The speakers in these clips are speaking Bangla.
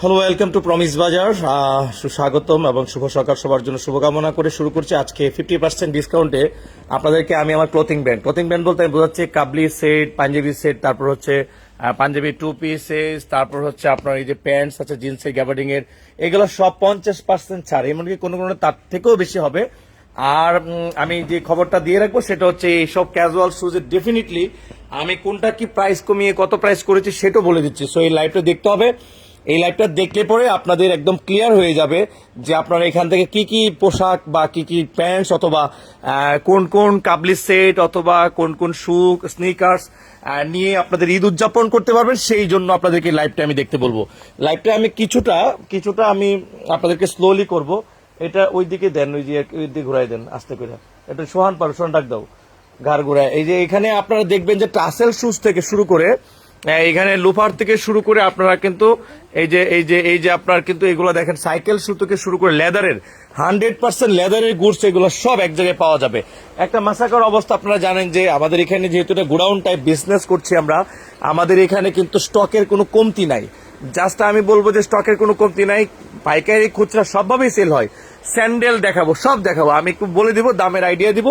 হ্যালো ওয়েলকাম টু প্রমিস বাজার সুস্বাগতম এবং শুভ সকাল। সবার জন্য শুভকামনা করে শুরু করছি আজকে ফিফটি পার্সেন্ট ডিসকাউন্টে আপনাদেরকে আমি আমার ক্লোথিং ব্র্যান্ড ক্লোথিং ব্র্যান্ড বলতে আমি বোঝাচ্ছি কাবলি সেট পাঞ্জাবি সেট তারপর হচ্ছে পাঞ্জাবি টু পিসেস তারপর হচ্ছে আপনার এই যে প্যান্টস আছে জিন্সের গ্যাবার্ডিং এর। এগুলো সব পঞ্চাশ পার্সেন্ট ছাড়। এমনকি কোনো কোনো তার থেকেও বেশি হবে। আর আমি যে খবরটা দিয়ে রাখব সেটা হচ্ছে এইসব ক্যাজুয়াল শুজের ডেফিনেটলি আমি কোনটা কি প্রাইস কমিয়ে, কত প্রাইস করেছি সেটাও বলে দিচ্ছি। সো এই লাইভটা দেখতে হবে। এই লাইভটা দেখলে পরে আপনাদের একদম ক্লিয়ার হয়ে যাবে যে আপনারা এখান থেকে কি কি পোশাক বা কি কি প্যান্টস অথবা কোন কোন কাবলি সেট অথবা কোন কোন শু স্নিকার্স নিয়ে আপনাদের ঈদ উদযাপন করতে পারবেন, সেই জন্য আপনাদেরকে লাইভটা আমি দেখতে বলব। লাইভটা আমি কিছুটা কিছুটা আমি আপনাদেরকে স্লোলি করব। এটা ওই দিকে দেন, ওই যে ওই দিকে ঘুরাই দেন, আস্তে করে। এটা সোহান পারো, সোহান ডাক দাও। ঘাড় ঘুরায়। এই যে এখানে আপনারা দেখবেন যে টাসেল শুজ থেকে শুরু করে এখানে লোফার থেকে শুরু করে আপনারা কিন্তু এই যে এই যে এই যে আপনার কিন্তু এগুলো দেখেন, সাইকেল শু থেকে শুরু করে লেদারের, হান্ড্রেড পার্সেন্ট লেদারের গুডস এগুলো সব এক জায়গায় পাওয়া যাবে। একটা মাসাকার অবস্থা আপনারা জানেন যে আমাদের এখানে যেহেতু এটা গোডাউন টাইপ বিজনেস করছি আমরা, আমাদের এখানে কিন্তু স্টকের কোনো কমতি নাই। জাস্ট আমি বলব যে স্টকের কোনো কমতি নাই, পাইকারি খুচরা সবভাবেই সেল হয়। স্যান্ডেল দেখাবো, সব দেখাবো। আমি একটু বলে দিব, দামের আইডিয়া দিব।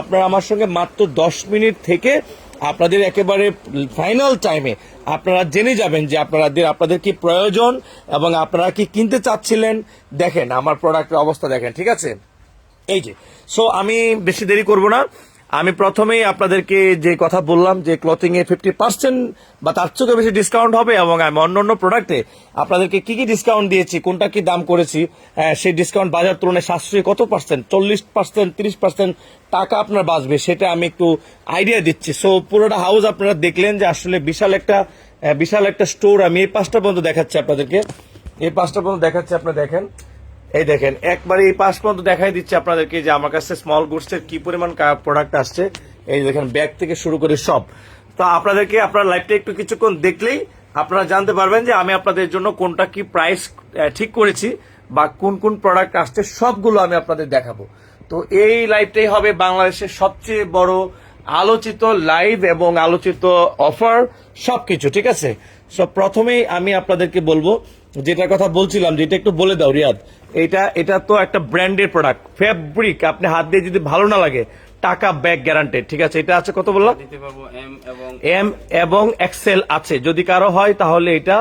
আপনারা আমার সঙ্গে মাত্র দশ মিনিট থেকে আপনাদের একেবারে ফাইনাল টাইমে আপনারা জেনে যাবেন যে আপনাদের আপনাদের কি প্রয়োজন এবং আপনারা কি কিনতে চাচ্ছিলেন। দেখেন, আমার প্রোডাক্টের অবস্থা দেখেন, ঠিক আছে? এই যে সো আমি বেশি দেরি করব না। আমি প্রথমেই আপনাদেরকে যে কথা বললাম যে ক্লথিং এ ফিফটি পার্সেন্ট বা তার থেকে বেশি ডিসকাউন্ট হবে এবং আমি অন্য অন্য প্রোডাক্টে আপনাদেরকে কি কি ডিসকাউন্ট দিয়েছি, কোনটা কি দাম করেছি সেই ডিসকাউন্ট বাজার তুলনায় সাশ্রয়ী কত পার্সেন্ট চল্লিশ পার্সেন্ট তিরিশ পার্সেন্ট টাকা আপনার বাঁচবে সেটা আমি একটু আইডিয়া দিচ্ছি। সো পুরোটা হাউস আপনারা দেখলেন যে আসলে বিশাল একটা বিশাল একটা স্টোর আমি এই পাঁচটা পর্যন্ত দেখাচ্ছি আপনাদেরকে। এই পাঁচটা পর্যন্ত দেখাচ্ছি, আপনারা দেখেন। এই দেখেন, একবারে এই পাশ পর্যন্ত দেখাই দিচ্ছে আপনাদেরকে যে আমার কাছে স্মল গুডস এর কি পরিমাণ প্রোডাক্ট আসছে। এই দেখেন ব্যাগ থেকে শুরু করে সব। তো আপনাদেরকে আপনার লাইফটা একটু কিছুক্ষণ দেখলেই আপনারা জানতে পারবেন যে আমি আপনাদের জন্য কোনটা কি প্রাইস ঠিক করেছি বা কোন কোন প্রোডাক্ট আসছে, সবগুলো আমি আপনাদের দেখাবো। তো এই লাইভটাই হবে বাংলাদেশের সবচেয়ে বড় আলোচিত লাইভ এবং আলোচিত অফার সবকিছু, ঠিক আছে? সব প্রথমেই আমি আপনাদেরকে বলব যেটার কথা বলছিলাম যেটা একটু বলে দাও রিয়াদ। এটা এটা তো একটা ব্র্যান্ডের প্রোডাক্ট ফেব্রিক আপনি হাত দিয়ে যদি ভালো না লাগে টাকা ব্যাগ গ্যারান্টেড ঠিক আছে? এটা আছে কত বললাম? এম এবং এক্সেল আছে। যদি কারও হয় তাহলে এটা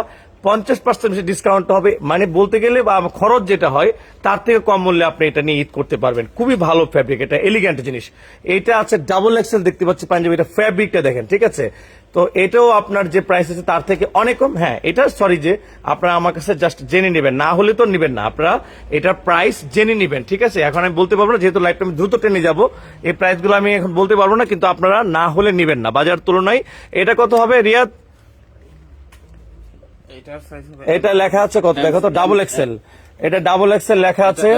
পঞ্চাশ পার্সেন্ট ডিসকাউন্ট হবে। মানে বলতে গেলে বা খরচ যেটা হয় তার থেকে কম মূল্যে আপনি এটা নিয়ে ঈদ করতে পারবেন। খুবই ভালো ফ্যাব্রিক এটা এলিগ্যান্ট জিনিস। এটা আছে ডাবল এক্সেল দেখতে পাচ্ছি পাঞ্জাবি এটা ফ্যাব্রিকটা দেখেন ঠিক আছে? তো এটাও আপনার যে প্রাইস আছে তার থেকে অনেক কম। হ্যাঁ এটা সরি যে আপনারা আমার কাছে জাস্ট জেনে নেবেন না হলে তো নেবেন না। আপনারা এটার প্রাইস জেনে নেবেন ঠিক আছে? এখন আমি বলতে পারব না যেহেতু লাইফটা আমি দ্রুত টেনে যাব এই প্রাইসগুলো আমি এখন বলতে পারব না কিন্তু আপনারা না হলে নেবেন না। বাজার তুলনায় এটা কত হবে রিয়াদ? এটা লেখা আছে কত? দেখো তো ডাবল এক্সেল এটা ডাবল এক্সেল লেখা আছে।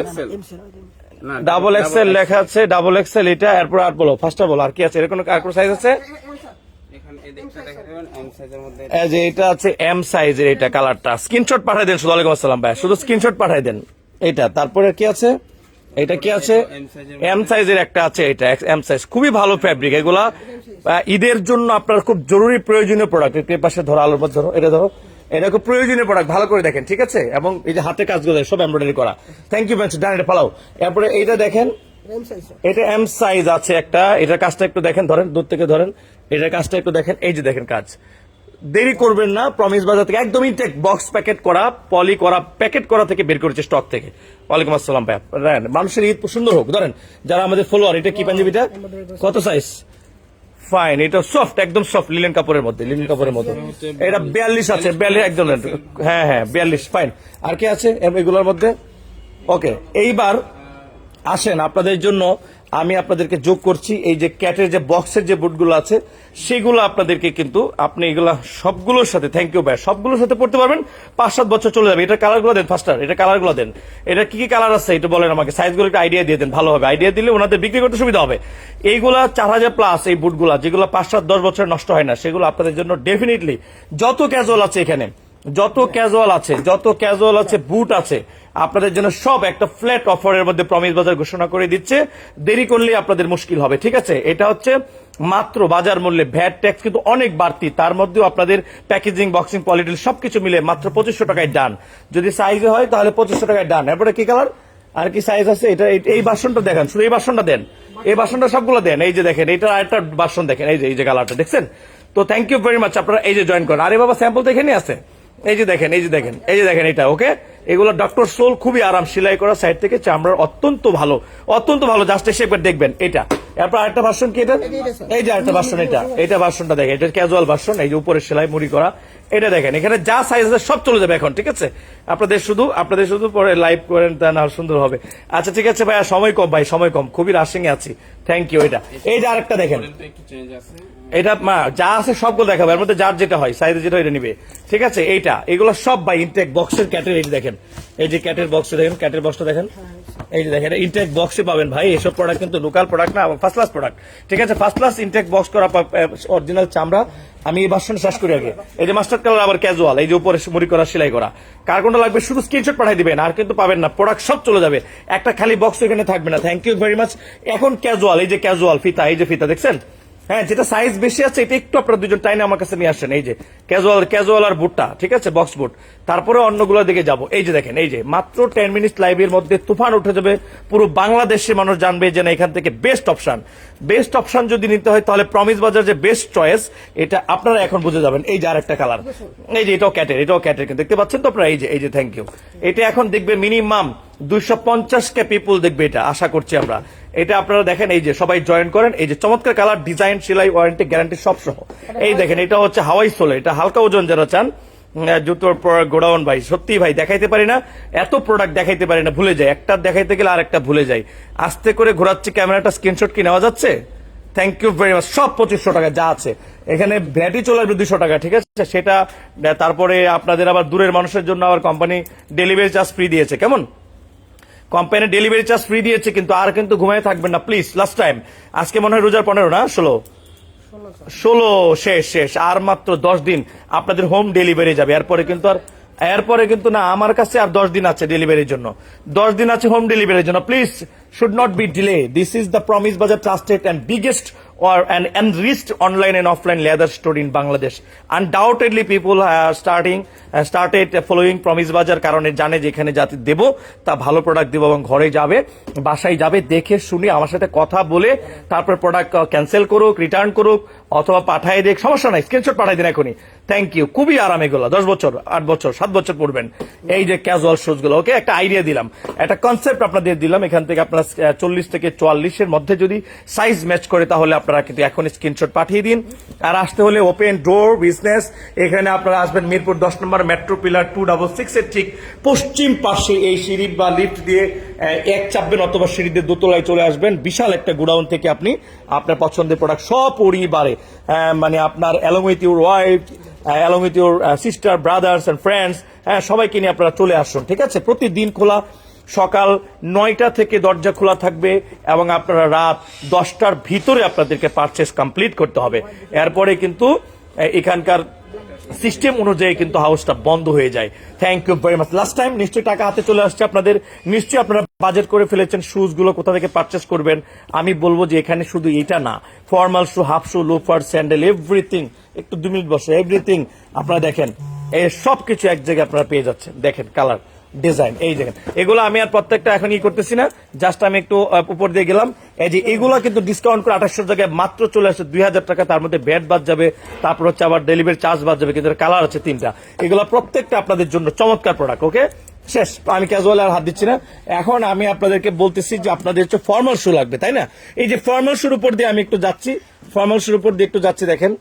ডাবল এক্সেল লেখা আছে ডাবল এক্সেল এটা এরপর আর বলো ফার্স্টটা বলো আর কি আছে? এরকম আর কোন সাইজ আছে? যে এটা আছে এম সাইজের এটা কালারটা। স্ক্রিনশট পাঠাই দেন শুধু ওয়ালাইকুম আসসালাম ভাই। শুধু স্ক্রিনশট পাঠাই দেন। এটা তারপরে কি আছে? এটা কি আছে? এম সাইজের একটা আছে এটা এম সাইজ খুবই ভালো ফ্যাব্রিক এগুলা ঈদের জন্য আপনার খুব জরুরি প্রয়োজনীয় প্রোডাক্টের পাশে ধরো আলোর মধ্যে ধরো এটা ধরো। এটা খুব প্রয়োজনীয় প্রোডাক্ট ভালো করে দেখেন ঠিক আছে? এবং এই যে হাতে কাজগুলো সব এমব্রয়ডারি করা। থ্যাংক ইউ ম্যাচ ডান এটা পালাও। এরপরে এইটা দেখেন এটা এম সাইজ আছে একটা। এটার কাজটা একটু দেখেন ধরেন দূর থেকে ধরেন। এটার কাজটা একটু দেখেন, এই যে দেখেন কাজ। দেরি করবেন না প্রমিস বাজার থেকে একদমই টেক বক্স প্যাকেট করা পলি করা প্যাকেট করা থেকে বের করেছে স্টক থেকে। ওয়ালাইকুম আসসালাম ভাই রায়ন মানুষের ঈদ সুন্দর হোক, ধরেন যারা আমাদের ফলোয়ার এটা কি পাঞ্জাবিটা? কত সাইজ ফাইন এটা সফট একদম সফট লিলেন কাপড়ের মধ্যে লিলেন কাপড়ের মধ্যে। এটা বিয়াল্লিশ আছে, বিয়াল্লিশ, একদম হ্যাঁ হ্যাঁ বিয়াল্লিশ ফাইন আর কি আছে এগুলোর মধ্যে? ওকে এইবার আসেন আপনাদের জন্য আমি আপনাদেরকে যোগ করছি, এই যে ক্যাটের যে বক্সের যে বুটগুলো আছে, সেগুলো আপনাদেরকে কিন্তু আপনি এগুলা সবগুলোর সাথে থ্যাংক ইউ ভাই, সবগুলোর সাথে পড়তে পারবেন। পাঁচ সাত বছর চলে যাবে। এটা কালারগুলো দেন ফার্স্টার এটা কালারগুলো দেন। এটা কি কি কালার আছে, এটা বলেন আমাকে। সাইজগুলো একটা আইডিয়া দিয়ে দেন, ভালো হবে। আইডিয়া দিলে ওনাদের বিক্রি করতে সুবিধা হবে। এইগুলা চার হাজার প্লাস এই বুটগুলা, যেগুলো পাঁচ সাত দশ বছর নষ্ট হয় না, সেগুলো আপনাদের জন্য ডেফিনেটলি যত ক্যাজুয়াল আছে এখানে, যত ক্যাজুয়াল আছে, যত ক্যাজুয়াল আছে বুট আছে আপনাদের জন্য সব একটা ফ্ল্যাট অফারের মধ্যে প্রমিস বাজার ঘোষণা করে দিচ্ছে। দেরি করলে আপনাদের মুশকিল হবে, ঠিক আছে? এটা হচ্ছে মাত্র বাজার মূল্যে ভ্যাট ট্যাক্স কিন্তু অনেক বাড়তি। তার মধ্যেও আপনাদের প্যাকেজিং বক্সিং পলিটিল সবকিছু মিলে মাত্র পঁচিশশো টাকায় ডান যদি সাইজে হয়, তাহলে পঁচিশশো টাকায় ডান এরপরে কি কালার আর কি সাইজ আছে? এটা এই- বাসনটা দেখেন, শুধু এই বাসনটা দেন। এই বাসনটা সবগুলো দেন। এই যে দেখেন, এটা আরেকটা বাসন দেখেন। এই যে এই যে কালারটা দেখছেন? তো থ্যাংক ইউ ভেরি মাচ আপনারা এই যে জয়েন করেন। আরে বাবা স্যাম্পল দেখে নিয়ে আছে। এই যে দেখেন, এই যে দেখেন, এই যে দেখেন এটা ওকে এগুলো ডক্টর সোল খুবই আরাম সেলাই করা সাইড থেকে চামড়ার অত্যন্ত ভালো অত্যন্ত ভালো। জাস্ট এসে একবার দেখবেন এটা। এরপর আরেকটা ভার্সন কি এটা? এই যে আরেকটা ভার্সন এটা। এটা ভার্সনটা দেখেন এটা ক্যাজুয়াল ভার্সন এই যে উপরে সেলাই মুড়ি করা। এটা দেখেন এখানে যা সাইজ আছে সব চলে যাবে এখন ঠিক আছে? আপনাদের শুধু আপনাদের শুধু পরে লাইভ করেন তা না সুন্দর হবে। আচ্ছা ঠিক আছে ভাইয়া সময় কম ভাই সময় কম। খুবই রাশিং এ আছি। থ্যাংক ইউ এটা। এই যে আরেকটা দেখেন। এটা মা যা আছে সবগুলো দেখাবো এর মধ্যে যার যেটা হয় সাইজে যেটা এটা নিবে। ঠিক আছে? এইটা এগুলো সব ভাই ইনটেক বক্সের যে দেখেন। এই যে ক্যাটের বক্সে দেখেন, ক্যাটের বক্সটা দেখেন। এই যে দেখেন ইনটেক বক্সে পাবেন ভাই। এসব প্রোডাক্ট কিন্তু লোকাল প্রোডাক্ট না ফার্স্ট ক্লাস প্রোডাক্ট ঠিক আছে ফার্স্ট ক্লাস ইনটেক বক্স করা অরিজিনাল চামড়া। আমি এই বাসন শেষ করি আগে। এই যে মাস্টার কালার আবার ক্যাজুয়াল এই যে উপরে মুড়ি করা, সেলাই করা। কার লাগবে শুধু স্ক্রিনশট পাঠিয়ে দিবেন, আর কিন্তু পাবেন না। প্রোডাক্ট সব চলে যাবে। একটা খালি বক্স এখানে থাকবে না। থ্যাংক ইউ ভেরি মাচ এখন ক্যাজুয়াল এই যে ক্যাজুয়াল ফিতা, এই যে ফিতা, দেখছেন? হ্যাঁ যেটা সাইজ বেশি আছে, এটা একটু আপনারা দুজন টাইনে আমার কাছে নিয়ে আসেন। এই যে ক্যাজুয়াল ক্যাজুয়াল আর বুটটা ঠিক আছে? বক্স বুট তারপরে অন্যগুলোর দিকে যাব। এই যে দেখেন, এই যে, মাত্র টেন মিনিট লাইভের মধ্যে তুফান উঠে যাবে। পুরো বাংলাদেশের মানুষ জানবে যে না, এখান থেকে বেস্ট অপশন বেস্ট অপশন যদি নিতে হয়, তাহলে প্রমিস বাজার যে বেস্ট চয়েস এটা আপনারা এখন বুঝে যাবেন। এই যে আর একটা কালার এই যে, এটাও ক্যাটের এটাও ক্যাটের কিন্তু। দেখতে পাচ্ছেন তো আপনারা? এই যে এই যে থ্যাংক ইউ এটা এখন দেখবে মিনিমাম দুইশো পঞ্চাশ কে পিপুল দেখবে এটা, আশা করছি আমরা। এটা আপনারা দেখেন এই যে সবাই জয়েন করেন এই যে চমৎকার কালার ডিজাইন সেলাই ওয়ারেন্টি গ্যারান্টি সব সহ। এই দেখেন এটা হচ্ছে হাওয়াই সোলে এটা হালকা ওজন যারা চান জুতোর গোডাউন ভাই সত্যি ভাই দেখাইতে পারি না এত প্রোডাক্ট দেখাইতে পারি না ভুলে যাই। একটা দেখাইতে গেলে আর একটা ভুলে যাই। আস্তে করে ঘোরাচ্ছি ক্যামেরাটা স্ক্রিনশট কি নেওয়া যাচ্ছে? থ্যাংক ইউ ভেরি মাচ সব পঁচিশশো টাকা যা আছে। এখানে ভ্যাটি চলে আসবে দুশো টাকা ঠিক আছে? সেটা তারপরে আপনাদের আবার দূরের মানুষের জন্য আবার কোম্পানি ডেলিভারি চার্জ ফ্রি দিয়েছে কেমন? কোম্পানি ডেলিভারি চার্জ ফ্রি দিয়েছে, কিন্তু আর কিন্তু ঘুমায় থাকবেন না। প্লিজ লাস্ট টাইম আজকে মনে হয় রোজার পনেরো না? ষোলো? ষোলো, শেষ শেষ। আর মাত্র দশ দিন আপনাদের হোম ডেলিভারি যাবে। এরপরে কিন্তু আর, এরপরে কিন্তু না, আমার কাছে আর দশ দিন আছে ডেলিভারির জন্য। দশ দিন আছে হোম ডেলিভারির জন্য। Please should not be delay this is the promise bazaar trusted and biggest or an enriched online and offline leather store in Bangladesh. Undoubtedly, people are starting uh, started following Promise Bazaar কারণে জানে যে এখানে যাতে দেব তা ভালো প্রোডাক্ট দেবো এবং ঘরে যাবে বাসায় যাবে দেখে শুনে আমার সাথে কথা বলে তারপর প্রোডাক্ট ক্যান্সেল করুক রিটার্ন করুক অথবা পাঠাই দেখ সমস্যা নাই স্ক্রিনশট পাঠাই দিন এখনই। থ্যাংক ইউ খুবই আরাম এগুলো দশ বছর আট বছর সাত বছর পড়বেন। এই যে ক্যাজুয়াল শুজগুলো ওকে একটা আইডিয়া দিলাম। একটা কনসেপ্ট আপনাদের দিলাম এখান থেকে আপনারা চল্লিশ থেকে চুয়াল্লিশের মধ্যে যদি সাইজ ম্যাচ করে তাহলে আপনারা কিন্তু এখন স্ক্রিনশট পাঠিয়ে দিন। আর আসতে হলে ওপেন ডোর বিজনেস এখানে আপনারা আসবেন মিরপুর দশ নম্বর metro pillar two double six এর ঠিক পশ্চিম পাশে এই সিঁড়ি বা লিফট দিয়ে এক চাপবেন অথবা সিঁড়ি দিয়ে দোতলায় চলে আসবেন। বিশাল একটা গোডাউন থেকে আপনি আপনার পছন্দের প্রোডাক্ট সব পরিবারে আহ, মানে আপনার along with your wife along with your sister brothers and friends হ্যাঁ সবাইকে নিয়ে আপনারা চলে আসুন ঠিক আছে? প্রতিদিন খোলা সকাল নয়টা থেকে দরজা খোলা থাকবে এবং আপনারা রাত দশটার ভিতরে আপনাদেরকে পারচেস কমপ্লিট করতে হবে। এরপরে কিন্তু এখানকার সিস্টেম অনুযায়ী কিন্তু হাউসটা বন্ধ হয়ে যায়। Thank you very much last time নিশ্চয়ই টাকা হাতে চলে আসছে আপনাদের। নিশ্চয়ই আপনারা বাজেট করে ফেলেছেন শুজগুলো কোথা থেকে পারচেস করবেন। আমি বলব যে এখানে শুধু এটা না formal shoe half shoe loafer sandal everything একটু দু মিনিট বসে এভরিথিং আপনারা দেখেন সব কিছু এক জায়গায় আপনারা পেয়ে যাচ্ছেন। দেখেন কালার ডিজাইন এই দেখেন। এগুলো আমি আর প্রত্যেকটা এখন ই করতেছি না জাস্ট আমি একটু উপর দিয়ে গেলাম। এই যে এগুলো কিন্তু ডিসকাউন্ট করে আঠাশশো জায়গায় মাত্র চলে আসছে দুই হাজার টাকা, তার মধ্যে ব্যাট বাদ যাবে, তারপর হচ্ছে আবার ডেলিভারি চার্জ বাদ যাবে, কিন্তু কালার আছে তিনটা। এগুলো প্রত্যেকটা আপনাদের জন্য চমৎকার প্রোডাক্ট ওকে শেষ, আমি ক্যাজুয়াল আর হাত দিচ্ছি না। এখন আমি আপনাদেরকে বলতেছি যে আপনাদের হচ্ছে ফর্মাল শু লাগবে, তাই না? এই যে ফর্মাল শুর উপর দিয়ে আমি একটু যাচ্ছি। ফর্মাল শুর উপর দিয়ে একটু যাচ্ছি, দেখেন।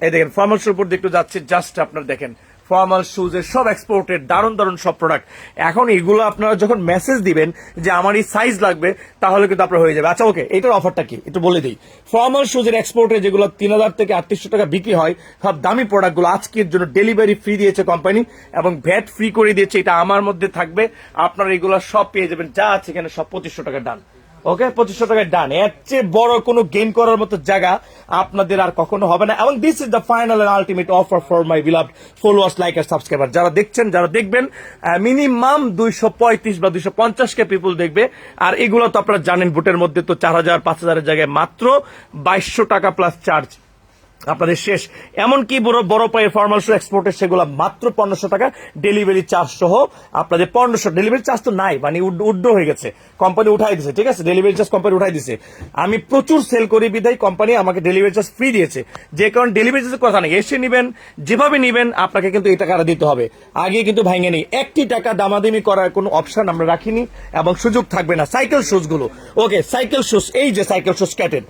এই দেখেন ফর্মাল শুর উপর দিয়ে একটু যাচ্ছি জাস্ট আপনার দেখেন। ফর্মাল শুজ এর সব এক্সপোর্টেড দারুণ দারুণ সব প্রোডাক্ট এখন এগুলো আপনারা যখন মেসেজ দিবেন যে আমার এই সাইজ লাগবে, তাহলে কিন্তু আপনার হয়ে যাবে। আচ্ছা ওকে এটার অফারটা কি? একটু বলে দিই। ফর্মাল শুজের এক্সপোর্টে যেগুলো তিন হাজার থেকে আটত্রিশশো টাকা বিক্রি হয়, সব দামি প্রোডাক্টগুলো আজকের জন্য ডেলিভারি ফ্রি দিয়েছে কোম্পানি এবং ভ্যাট ফ্রি করে দিয়েছে। এটা আমার মধ্যে থাকবে। আপনারা এগুলো সব পেয়ে যাবেন। যা আছে এখানে সব পঁচিশশো টাকা ডান ওকে? পঁচিশশো টাকায় ডান এর চেয়ে বড় কোনো গেম করার মতো জায়গা আপনাদের আর কখনো হবে না। এবং this is the final and ultimate offer for my beloved followers like R subscriber যারা দেখছেন, যারা দেখবেন মিনিমাম দুইশো পঁয়ত্রিশ বা দুইশো পঞ্চাশকে পিপুল দেখবে। আর এগুলো তো আপনারা জানেন, ভোটের মধ্যে তো চার হাজার, পাঁচ হাজারের জায়গায় মাত্র বাইশশো টাকা প্লাস চার্জ আপনাদের শেষ। এমনকি বড় বড় পায়ের ফর্মাল শু এক্সপোর্টের সেগুলো মাত্র পনেরোশো টাকা ডেলিভারি চার্জ সহ আপনাদের পনেরোশো ডেলিভারি চার্জ তো নাই মানে উড- উড্ড হয়ে গেছে। কোম্পানি উঠাই দিছে, ঠিক আছে? ডেলিভারি চার্জ কোম্পানি উঠাই দিছে। আমি প্রচুর সেল করি, বিদায় কোম্পানি আমাকে ডেলিভারি চার্জ ফ্রি দিয়েছে। যে কারণে ডেলিভারি চার্জের কথা নেই, এসে নেবেন, যেভাবে নিবেন, আপনাকে কিন্তু এই টাকাটা দিতে হবে। আগে কিন্তু ভাঙে নেই। একটি টাকা দামাদামি করার কোনো অপশন আমরা রাখিনি এবং সুযোগ থাকবে না। সাইকেল শুজগুলো। ওকে সাইকেল শুজ এই যে সাইকেল শুজ ক্যাটেড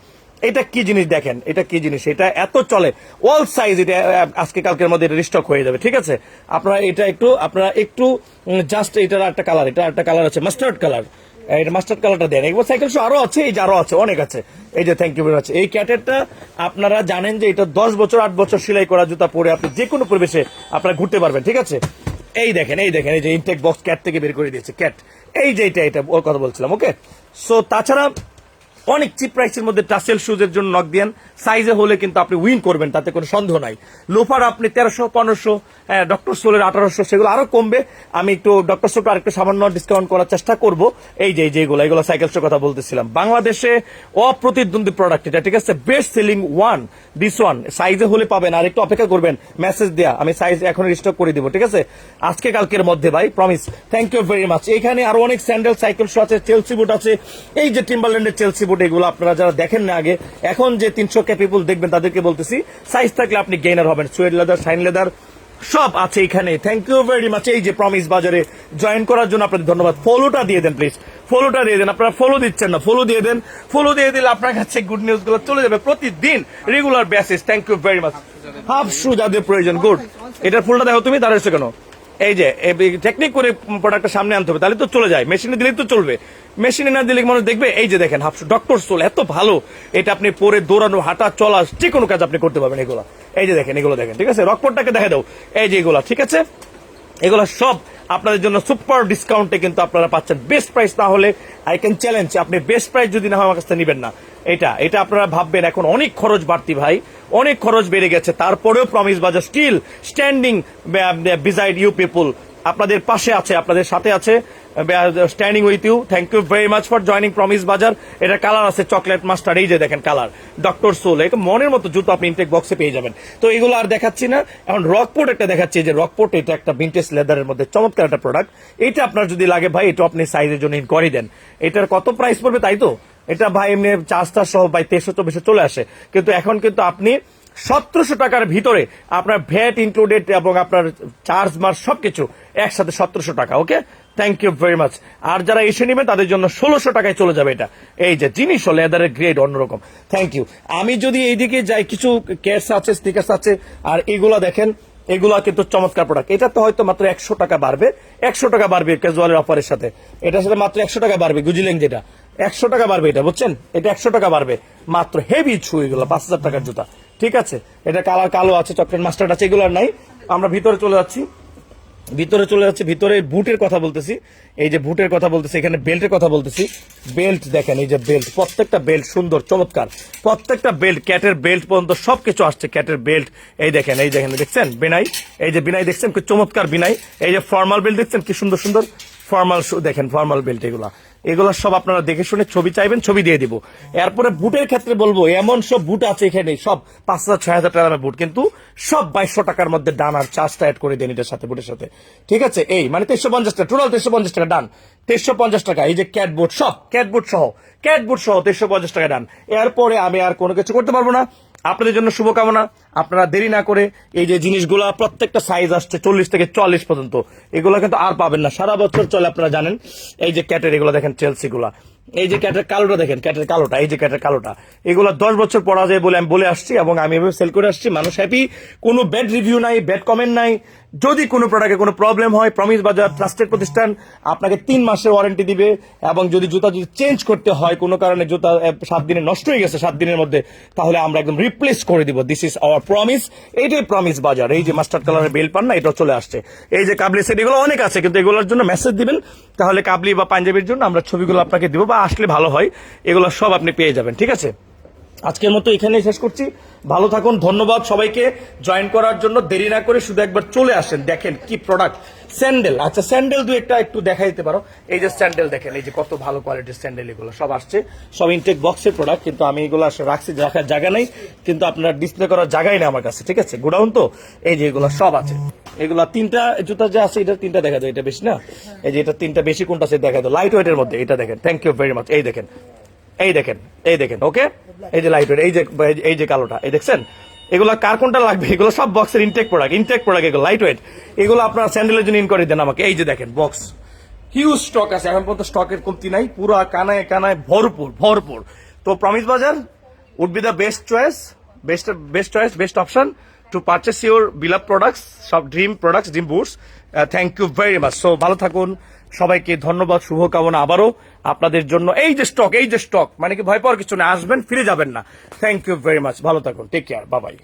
এটা কি জিনিস দেখেন? এটা কি জিনিস? এটা এত চলে। অল সাইজ এটা আজকে কালকের মধ্যে এটা রিস্টক হয়ে যাবে, ঠিক আছে? আপনারা এটা একটু, আপনারা একটু জাস্ট এটার একটা কালার এটা একটা কালার আছে মাস্টার্ড কালার এটা মাস্টার্ড কালারটা দেন। এবার সাইকেল শো আরও আছে, এই যে আরও আছে, অনেক আছে। এই যে থ্যাংক ইউ ভেরি মাচ এই ক্যাটেরটা আপনারা জানেন যে এটা দশ বছর, আট বছর সেলাই করা জুতা পরে আপনি যে কোনো পরিবেশে আপনারা ঘুরতে পারবেন, ঠিক আছে? এই দেখেন এই দেখেন, এই যে ইনটেক বক্স ক্যাট থেকে বের করে দিয়েছে ক্যাট এই যে এটা এটা, ওর কথা বলছিলাম ওকে সো তাছাড়া অনেক চিপ প্রাইসের মধ্যে টাসেল শুজের জন্য নক দিয়েন সাইজে হলে কিন্তু আপনি উইন করবেন, তাতে কোনো সন্দেহ নাই। লোফার আপনি তেরোশো, পনেরোশো ডক্টর সোলের আঠারোশো, সেগুলো আরও কমবে। আমি একটু ডক্টর সোলটা আরেকটু সামান্য ডিসকাউন্ট করার চেষ্টা করব। এই যে যেগুলো এগুলো সাইকেল শোর কথা বলতেছিলাম। বাংলাদেশে অপ্রতিদ্বন্দ্বী প্রোডাক্ট এটা, ঠিক আছে? Best selling one this one সাইজে হলে পাবেন। আর একটু অপেক্ষা করবেন মেসেজ দেয়া, আমি সাইজ এখন স্টক করে দিব, ঠিক আছে? আজকে কালকের মধ্যে ভাই promise thank you very much এখানে আরও অনেক স্যান্ডেল সাইকেল শো আছে চেলসি বুট আছে। এই যে টিম্বারল্যান্ডের চেলসি বুট এগুলো আপনারা যারা দেখেন না আগে, এখন যে তিনশো কে পিপুল দেখবেন তাদেরকে বলতেছি সাইজ থাকলে আপনি গেইনার হবেন। সুয়েড লেদার শাইন লেদার সব আছে এখানে। থ্যাংক ইউ ভেরি মাচ এই যে প্রমিস বাজারে জয়েন করার জন্য আপনাদের ধন্যবাদ। ফলোটা দিয়ে দেন প্লিজ ফলোটা দিয়ে দেন। আপনারা ফলো দিচ্ছেন না। ফলো দিয়ে দেন। ফলো দিয়ে দিলে আপনার কাছে গুড নিউজগুলো চলে যাবে প্রতিদিন regular basis thank you very much half shoe যাদের প্রয়োজন। গুড এটার ফুলটা দেখো তুমি দাঁড়িয়েছো কেন? এই যে টেকনিক করে প্রোডাক্টটা সামনে আনতে হবে, তাহলে তো চলে যায়। মেশিনে দিলেই তো চলবে। মেশিনে না দিলে মানুষ দেখবে, এই যে দেখেন, হাফ ডক্টর সোল এত ভালো। এটা আপনি পরে দৌড়ানো, হাঁটা, চলা, যে কোনো কাজ আপনি করতে পারবেন এগুলো। এই যে দেখেন, এগুলো দেখেন, ঠিক আছে? রকপটটাকে দেখা দাও। এই যে এগুলো, ঠিক আছে? এগুলো সব আপনাদের জন্য সুপার ডিসকাউন্টে কিন্তু আপনারা পাচ্ছেন। বেস্ট প্রাইস না হলে আই ক্যান চ্যালেঞ্জ আপনি বেস্ট প্রাইস যদি না হয় আমার কাছে নেবেন না। এটা এটা আপনারা ভাববেন, এখন অনেক খরচ বাড়তি ভাই, অনেক খরচ বেড়ে গেছে। তারপরেও promise Bazar still standing beside you people আপনাদের পাশে আছে, আপনাদের সাথে আছে। Standing with you thank you very much for joining promise Bazar এটা কালার আছে চকলেট মাস্টার এই যে দেখেন কালার ডক্টর সোল এটা মনের মতো জুতো আপনি ইনটেক বক্সে পেয়ে যাবেন। তো এগুলো আর দেখাচ্ছি না। এখন রকপোর্ট একটা দেখাচ্ছি, যে রকপোর্ট এটা একটা ভিন্টেজ লেদারের মধ্যে চমৎকার একটা প্রোডাক্ট এটা আপনার যদি লাগে ভাই, এটা আপনি সাইজের জন্য ইন করে দেন। এটার কত প্রাইস পড়বে তাই তো? এটা ভাই এমনি চার্জটা সহ ভাই তেইশশো, চব্বিশশো চলে আসে। কিন্তু এখন কিন্তু আপনি সতেরোশো টাকার ভিতরে আপনার ভ্যাট ইনক্লুডেড এবং আপনার চার্জ মার্চ সবকিছু একসাথে সতেরোশো টাকা okay thank you very much আর যারা এসে নেবে, তাদের জন্য ষোলোশো টাকায় চলে যাবে এটা। এই যে জিনিস লেদারের গ্রেড অন্যরকম। থ্যাংক ইউ আমি যদি এইদিকে যাই, কিছু কেস আছে স্টিকার্স আছে, আর এগুলা দেখেন, এগুলা কিন্তু চমৎকার প্রোডাক্ট এটা তো হয়তো মাত্র একশো টাকা বাড়বে। একশো টাকা বাড়বে ক্যাজুয়ালের অফারের সাথে। এটার সাথে মাত্র একশো টাকা বাড়বে গুজিলেং যেটা। একশো টাকা বাড়বে এটা, বুঝছেন? এটা একশো টাকা বাড়বে। মাত্র হেভি ছু এগুলো, পাঁচ হাজার টাকার জুতা। ঠিক আছে? এটা কালার কালো আছে, চকলেট মাস্টার্ড আছে, এগুলো নাই। আমরা ভিতরে চলে যাচ্ছি। ভিতরে চলে যাচ্ছে, ভিতরে বুটের কথা বলতেছি। এই যে বুটের কথা বলতেছি, এখানে বেল্টের কথা বলতেছি। বেল্ট দেখেন, এই যে বেল্ট, প্রত্যেকটা বেল্ট সুন্দর, চমৎকার। প্রত্যেকটা বেল্ট, ক্যাটের বেল্ট পর্যন্ত সবকিছু আসছে, ক্যাটের বেল্ট। এই দেখেন এই দেখেন, দেখছেন? বিনাই, এই যে বিনাই দেখছেন চমৎকার বিনাই। এই যে ফর্মাল বেল্ট দেখছেন, কি সুন্দর সুন্দর। ফর্মাল দেখেন ফর্মাল বেল্ট এগুলা। এগুলো সব আপনারা দেখে শুনে ছবি চাইবেন, ছবি দিয়ে দিব। এরপরে বুটের ক্ষেত্রে বলব, এমন সব বুট আছে এখানে, সব পাঁচ হাজার, ছয় হাজার টাকার বুট, কিন্তু সব বাইশশো টাকার মধ্যে ডান আর চার্জটা অ্যাড করে দেন এটার সাথে, বুটের সাথে। ঠিক আছে? এই মানে তেইশশো পঞ্চাশ টাকা টোটাল তেইশশো পঞ্চাশ টাকা ডান। তেইশশো পঞ্চাশ টাকা, এই যে ক্যাট বুট সব ক্যাট বুট সহ ক্যাট বুট সহ তেইশশো পঞ্চাশ টাকা ডান। এরপরে আমি আর কোনো কিছু করতে পারব না। আপনাদের জন্য শুভকামনা। আপনারা দেরি না করে এই যে জিনিসগুলা প্রত্যেকটা সাইজ আসছে চল্লিশ থেকে চল্লিশ পর্যন্ত। এগুলো কিন্তু আর পাবেন না। সারা বছর চলে, আপনারা জানেন। এই যে ক্যাটের এগুলো দেখেন চেলসিগুলা এই যে ক্যাটের কালোটা দেখেন ক্যাটের কালোটা, এই যে ক্যাটের কালোটা। এগুলো দশ বছর পড়া যায় বলে আমি বলে আসছি এবং আমি এভাবে সেল করে আসছি। মানুষ হ্যাপি কোনো ব্যাড রিভিউ নাই ব্যাড কমেন্ট নাই। যদি কোনো প্রোডাক্টে কোনো প্রবলেম হয় প্রমিস বাজার ট্রাস্টেড প্রতিষ্ঠান আপনাকে তিন মাসের ওয়ারেন্টি দিবে এবং যদি জুতা যদি চেঞ্জ করতে হয়, কোনো কারণে জুতা সাত দিনে নষ্ট হয়ে গেছে সাত দিনের মধ্যে, তাহলে আমরা একদম রিপ্লেস করে দিব। দিস ইজ আওয়ার প্রমিস এইটাই প্রমিস বাজার এই যে মাস্টার্ড কালারের বেল পান না এটা চলে আসছে। এই যে কাবলি সেট এগুলো অনেক আছে, কিন্তু এগুলোর জন্য মেসেজ দিবেন। তাহলে কাবলি বা পাঞ্জাবির জন্য আমরা ছবিগুলো আপনাকে দিব বা আসলে ভালো হয়, এগুলো সব আপনি পেয়ে যাবেন, ঠিক আছে? আজকের মতো এখানেই শেষ করছি। ভালো থাকুন, ধন্যবাদ সবাইকে। জয়েন করার জন্য দেরি না করে শুধু একবার চলে আসেন, দেখেন কি প্রোডাক্ট স্যান্ডেল আচ্ছা স্যান্ডেল দু একটা একটু দেখা দিতে পারো। এই যে স্যান্ডেল দেখেন, এই যে কত ভালো কোয়ালিটির স্যান্ডেল এগুলো, সব আসছে। সব ইনটেক বক্সের প্রোডাক্ট কিন্তু আমি এগুলো আসলে রাখছি, রাখার জায়গা নেই। কিন্তু আপনার ডিসপ্লে করার জায়গাই নেই আমার কাছে, ঠিক আছে? গোডাউন তো? এই যে এগুলো সব আছে। এগুলো তিনটা জুতা যে আছে, এটা তিনটা দেখা যায় এটা বেশি না? এই যে এটা তিনটা বেশি, কোনটা আছে, দেখা যায় লাইট ওয়েটের মধ্যে, এটা দেখেন থ্যাংক ইউ ভেরি মাচ এই দেখেন এই দেখেন এই দেখেন ওকে এই যে লাইট এই যে এই যে কালোটা, এই দেখছেন? এগুলো কার কোনটা লাগবে? এগুলো সব বক্সের ইনটেক প্রোডাক্ট ইনটেক প্রোডাক্ট এগুলো লাইট ওয়েট এগুলো আপনার স্যান্ডেলের জন্য ইন করে দেন আমাকে। এই যে দেখেন বক্স হিউজ স্টক আছে, এখন পর্যন্ত স্টকের কমতি নাই, পুরো কানায় কানায় ভরপুর ভরপুর। তো promise Bazar would be the best choice best best choice best option to purchase your beloved products সব dream products dream boots thank you very much so ভালো থাকুন। সবাইকে ধন্যবাদ, শুভকামনা আবারও আপনাদের জন্য। এই যে স্টক এই যে স্টক মানে কি ভয় পাওয়ার কিছু না, আসবেন, ফিরে যাবেন না। থ্যাংক ইউ ভেরি মাচ ভালো থাকুন টেক কেয়ার বাবাই